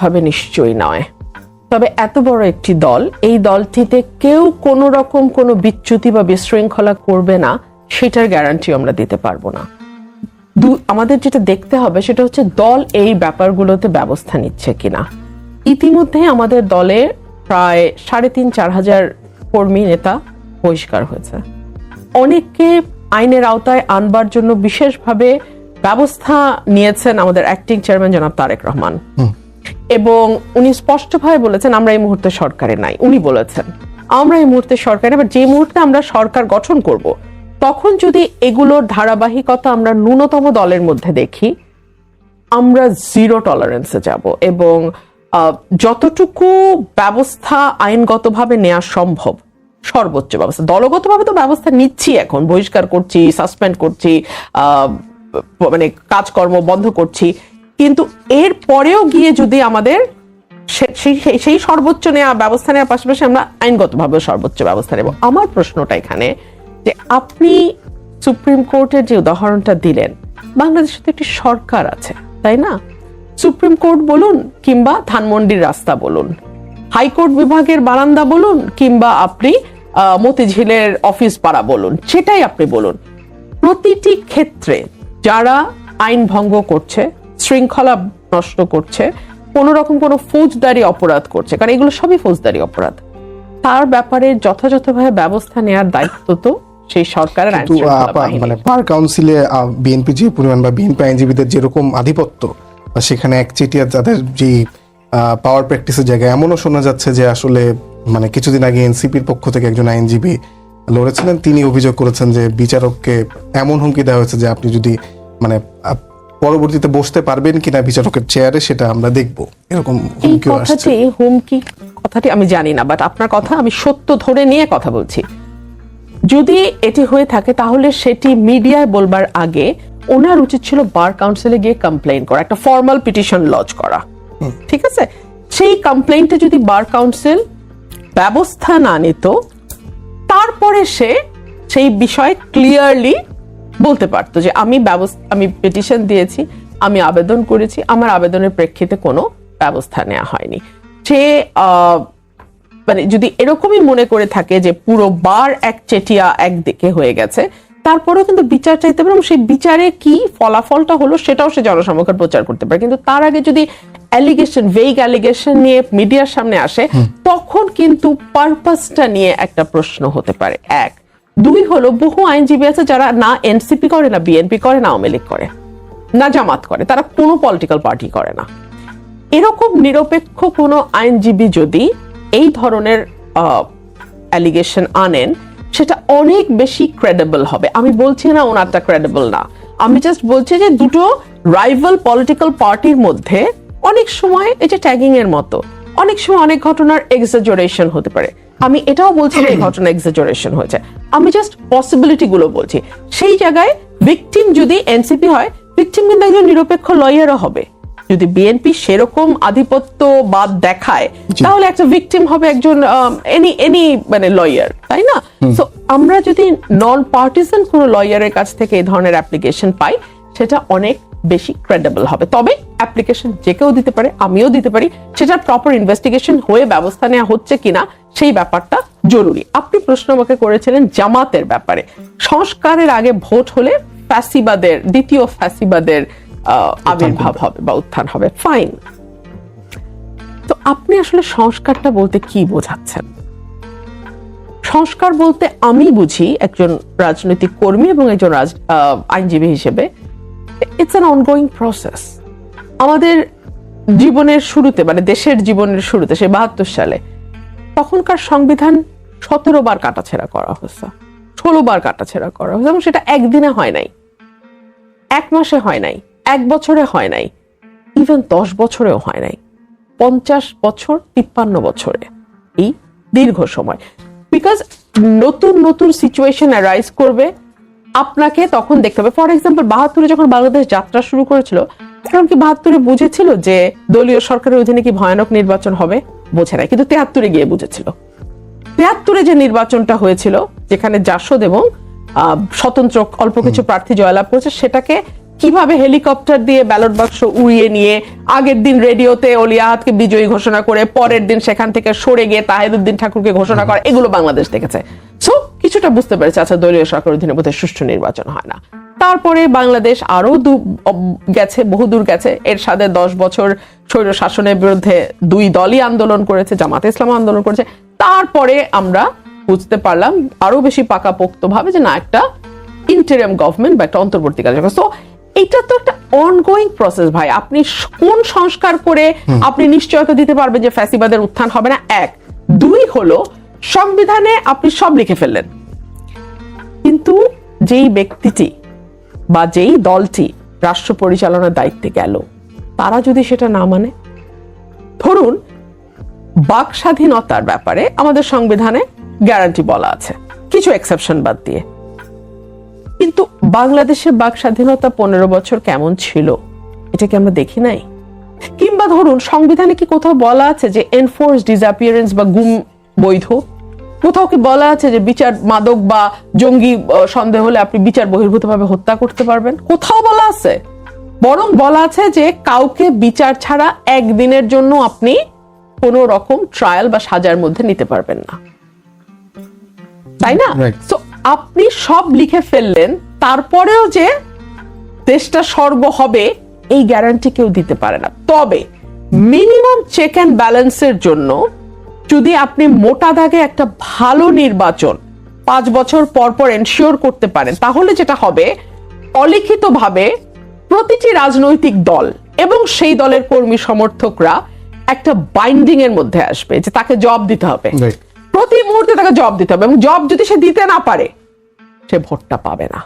ভাবে নিশ্চয়ই নয়। তবে এত বড় একটি দল, এই দলটিতে কেউ কোনো রকম কোনো বিচ্যুতি বা বিশৃঙ্খলা করবে না, সেটার গ্যারান্টি আমরা দিতে পারব না। আমাদের যেটা দেখতে হবে সেটা হচ্ছে দল এই ব্যাপারগুলোতে ব্যবস্থা নিচ্ছে কিনা। ইতিমধ্যে আমাদের দলে প্রায় সাড়ে তিন, চার হাজার কর্মী নেতা বহিষ্কার হয়েছে। অনেককে আইনের আওতায় আনবার জন্য বিশেষভাবে ব্যবস্থা নিয়েছেন আমাদের অ্যাক্টিং চেয়ারম্যান জনাব তারেক রহমান। এবং উনি স্পষ্টভাবে বলেছেন, আমরা এই মুহূর্তে সরকারে নাই। উনি বলেছেন, আমরা এই মুহূর্তে সরকারে, এবার যে মুহূর্তে আমরা সরকার গঠন করব, তখন যদি এগুলোর ধারাবাহিকতা আমরা ন্যূনতম দলের মধ্যে দেখি, আমরা জিরো টলারেন্সে যাব এবং যতটুকু ব্যবস্থা আইনগতভাবে নেওয়া সম্ভব, সর্বোচ্চ ব্যবস্থা, দলগতভাবে তো ব্যবস্থা নিচ্ছি এখন, বহিষ্কার করছি, সাসপেন্ড করছি মানে কাজকর্ম বন্ধ করছি কিন্তু এর পরেও গিয়ে যদি আমাদের সেই সর্বোচ্চ নেওয়া ব্যবস্থা নেওয়ার পাশাপাশি আমরা আইনগতভাবে সর্বোচ্চ ব্যবস্থা নেব। আমার প্রশ্নটা এখানে যে আপনি সুপ্রিম কোর্টের যে উদাহরণটা দিলেন, বাংলাদেশে তো একটি সরকার আছে, তাই না? সুপ্রিম কোর্ট বলুন কিংবা ধানমন্ডির রাস্তা বলুন, হাইকোর্ট বিভাগের বারান্দা বলুন কিংবা আপনি মতিঝিলের অফিস পাড়া বলুন, সেটাই আপনি বলুন। প্রতিটি ক্ষেত্রে যারা আইন ভঙ্গ করছে শৃঙ্খলা নষ্ট করছে কোন রকম কোনো ফৌজদারি অপরাধ করছে কারণ এগুলো সবই ফৌজদারি অপরাধ তার ব্যাপারে যথাযথভাবে ব্যবস্থা নেওয়ার দায়িত্ব তো সেই সরকারের। মানে পার কাউন্সিলে বিএনপি যে পরিমাণ বা বিএনপি আইনজীবীদের যেরকম আধিপত্য বা সেখানে একচেটিয়া তাদের যে পাওয়ার প্র্যাকটিসের জায়গায় এমনও শোনা যাচ্ছে যে আসলে মানে কিছুদিন আগে এনসিপির পক্ষ থেকে একজন আইনজীবী লড়েছিলেন তিনি অভিযোগ করেছেন যে বিচারককে এমন হুমকি দেওয়া হয়েছে যে আপনি যদি মানে পরবর্তীতে বসতে পারবেন কিনা বিচারকের চেয়ারে সেটা আমরা দেখব। এরকম এই কথাটি হুমকি কথাটি আমি জানি না বাট আপনার কথা আমি সত্য ধরে নিয়ে কথা বলছি। যদি এটি হয়ে থাকে তাহলে সেটি মিডিয়ায় বলবার আগে ওনার উচিত ছিল বার কাউন্সিলে গিয়ে কমপ্লেন করা একটা ফর্মাল পিটিশন লজ করা। ঠিক আছে? সেই কমপ্লেনটা যদি বার কাউন্সিল ব্যবস্থা না নিত তারপরে সে সেই বিষয়ে ক্লিয়ারলি বলতে পারতো যে আমি ব্যবস্থা আমি পিটিশন দিয়েছি আমি আবেদন করেছি আমার আবেদনের প্রেক্ষিতে কোনো ব্যবস্থা নেওয়া হয়নি। সে মানে যদি এরকমই মনে করে থাকে যে পুরো বার এক চেটিয়া একদিকে হয়ে গেছে তারপরেও কিন্তু বিচার চাইতে পারে এবং সেই বিচারে কি ফলাফলটা হলো সেটাও সে জনসমক্ষে প্রচার করতে পারে। কিন্তু তার আগে যদি অ্যালিগেশন ভেগ অ্যালিগেশন নিয়ে মিডিয়ার সামনে আসে তখন কিন্তু পারপাসটা নিয়ে একটা প্রশ্ন হতে পারে। এক দুই হলো, বহু আইনজীবী আছে যারা না এনসিপি করে, না বিএনপি করে, না আওয়ামী করে, না জামাত করে। তারা কোনো পলিটিক্যাল পার্টি করে না। এরকম নিরপেক্ষ কোনো আইনজীবী যদি এই ধরনের অ্যালিগেশন আনেন, সেটা অনেক বেশি ক্রেডিবল হবে। আমি বলছি না ওনারটা ক্রেডিবল না। আমি জাস্ট বলছি যে দুটো রাইভাল পলিটিক্যাল পার্টির মধ্যে অনেক সময় এটা ট্যাগিং এর মতো, অনেক সময় অনেক ঘটনার এক্সাজোরেশন হতে পারে। আমি এটাও বলছি এই ঘটনা এক্সাজোরেশন হয়েছে। আমি জাস্ট পসিবিলিটি গুলো বলছি। সেই জায়গায় ভিকটিম যদি এনসিপি হয় ভিকটিম কিন্তু একজন নিরপেক্ষ লয়ারও হবে। যদি বিএনপি সেরকম আধিপত্য বাদ দেখায় তাহলে একটা ভিকটিম হবে একজন এনি এনি মানে লয়ার তাই না? তো আমরা যদি নন পার্টিসান কোনো লয়ারের কাছ থেকে এই ধরনের অ্যাপ্লিকেশন পাই সেটা অনেক বেশি ক্রেডিবল হবে। তবে অ্যাপ্লিকেশন যে কেউ দিতে পারে আমিও দিতে পারি। সেটা প্রপার ইনভেস্টিগেশন হয়ে ব্যবস্থা নেওয়া হচ্ছে কিনা সেই ব্যাপারটা জরুরি। আপনি প্রশ্ন আমাকে করেছিলেন জামাতের ব্যাপারে। সংস্কারের আগে ভোট হলে ফ্যাসিবাদের দ্বিতীয় ফ্যাসিবাদের আবির্ভাব হবে বা উত্থান হবে। ফাইন তো আপনি আসলে সংস্কারটা বলতে কি বোঝাচ্ছেন? সংস্কার বলতে আমি বুঝি একজন রাজনৈতিক কর্মী এবং একজন আইনজীবী হিসেবে ইটস অ্যান অনগোয়িং প্রসেস আমাদের জীবনের শুরুতে মানে দেশের জীবনের শুরুতে সে বাহাত্তর সালে তখনকার সংবিধান সতেরো বার কাটাছেড়া করা হয়েছে। ষোলো বার কাটাছেড়া করা হয়েছে এবং সেটা একদিনে হয় নাই। এক মাসে হয় নাই, এক বছরে হয় নাই ইভেন দশ বছরেও হয় নাই। পঞ্চাশ বছর, তিপ্পান্ন বছরে। এই দীর্ঘ সময়। বিকজ নতুন নতুন সিচুয়েশন অ্যারাইজ করবে, আপনাকে তখন দেখতে হবে। ফর এক্সাম্পল বাহাত্তরে যখন বাংলাদেশ যাত্রা শুরু করেছিল, তখন কি বাহাত্তরে বুঝেছিল যে দলীয় সরকারের অধীনে কি ভয়ানক নির্বাচন হবে? বোঝে নাই কিন্তু তেহাত্তরে গিয়ে বুঝেছিল। তেহাত্তরে যে নির্বাচনটা হয়েছিল যেখানে জাসদ এবং স্বতন্ত্র অল্প কিছু প্রার্থী জয়লাভ করেছে সেটাকে কীভাবে হেলিকপ্টার দিয়ে ব্যালট বাক্স উড়িয়ে নিয়ে আগের দিন রেডিওতে অলিয়াহাতকে বিজয়ী ঘোষণা করে পরের দিন সেখান থেকে সরে গিয়ে তাহেদুদ্দিন ঠাকুরকে ঘোষণা করা এগুলো বাংলাদেশ দেখেছে। সো কিছুটা বুঝতে পেরেছে আচ্ছা দলীয় সরকার অধীনে বোধহয় সুষ্ঠু নির্বাচন হয় না। তারপরে বাংলাদেশ আরও দু গেছে বহুদূর গেছে। এর সাথে দশ বছর স্বৈর শাসনের বিরুদ্ধে দুই দলই আন্দোলন করেছে জামাতে ইসলাম আন্দোলন করেছে। তারপরে আমরা বুঝতে পারলাম আরও বেশি পাকাপোক্ত ভাবে যে না একটা ইন্টারিয়াম গভর্নমেন্ট বা একটা অন্তর্বর্তীকালীন সরকার সো এটা তো একটা অনগোয়িং প্রসেস ভাই। আপনি কোন সংস্কার করে আপনি নিশ্চয়তা দিতে পারবেন যে ফ্যাসিবাদের উত্থান হবে না? এক। দুই হলো সংবিধানে আপনি সব লিখে ফেললেন। কিন্তু যেই ব্যক্তিটি বা যেই দলটি রাষ্ট্র পরিচালনার দায়িত্বে গেল, তারা যদি সেটা না মানে? ধরুন, বাক স্বাধীনতার ব্যাপারে আমাদের সংবিধানে গ্যারান্টি বলা আছে, কিছু এক্সেপশন বাদ দিয়ে। কিন্তু বাংলাদেশের বাক স্বাধীনতা পনেরো বছর কেমন ছিল, এটা কি আমরা দেখি নাই? কিংবা ধরুন, সংবিধানে কি কোথাও বলা আছে যে এনফোর্স ডিসঅ্যাপিয়ারেন্স বা গুম বৈধ? কোথাও কি বলা আছে যে বিচার মাদক বা জঙ্গি সন্দেহ হলে আপনি বিচার বহির্ভূতভাবে হত্যা করতে পারবেন? কোথাও বলা আছে? বরং বলা আছে যে কাউকে বিচার ছাড়া একদিনের জন্য আপনি কোনো রকম ট্রায়াল বা সাজার মধ্যে নিতে পারবেন না। তাই না? তো আপনি সব লিখে ফেললেন তারপরেও যে দেশটা সর্ব হবে এই গ্যারান্টি কেউ দিতে পারে না। তবে মিনিমাম চেক অ্যান্ড ব্যালেন্সের জন্য যদি আপনি মোটা দাগে একটা ভালো নির্বাচন পাঁচ বছর পর পর এনশিওর করতে পারেন তাহলে যেটা হবে অলিখিতভাবে প্রতিটি রাজনৈতিক দল এবং সেই দলের কর্মী সমর্থকরা একটা বাইন্ডিং এর মধ্যে আসবে যে তাকে জব দিতে হবে। প্রতি মুহূর্তে তাকে জব দিতে হবে এবং জব যদি সে দিতে না পারে সে ভোটটা পাবে না।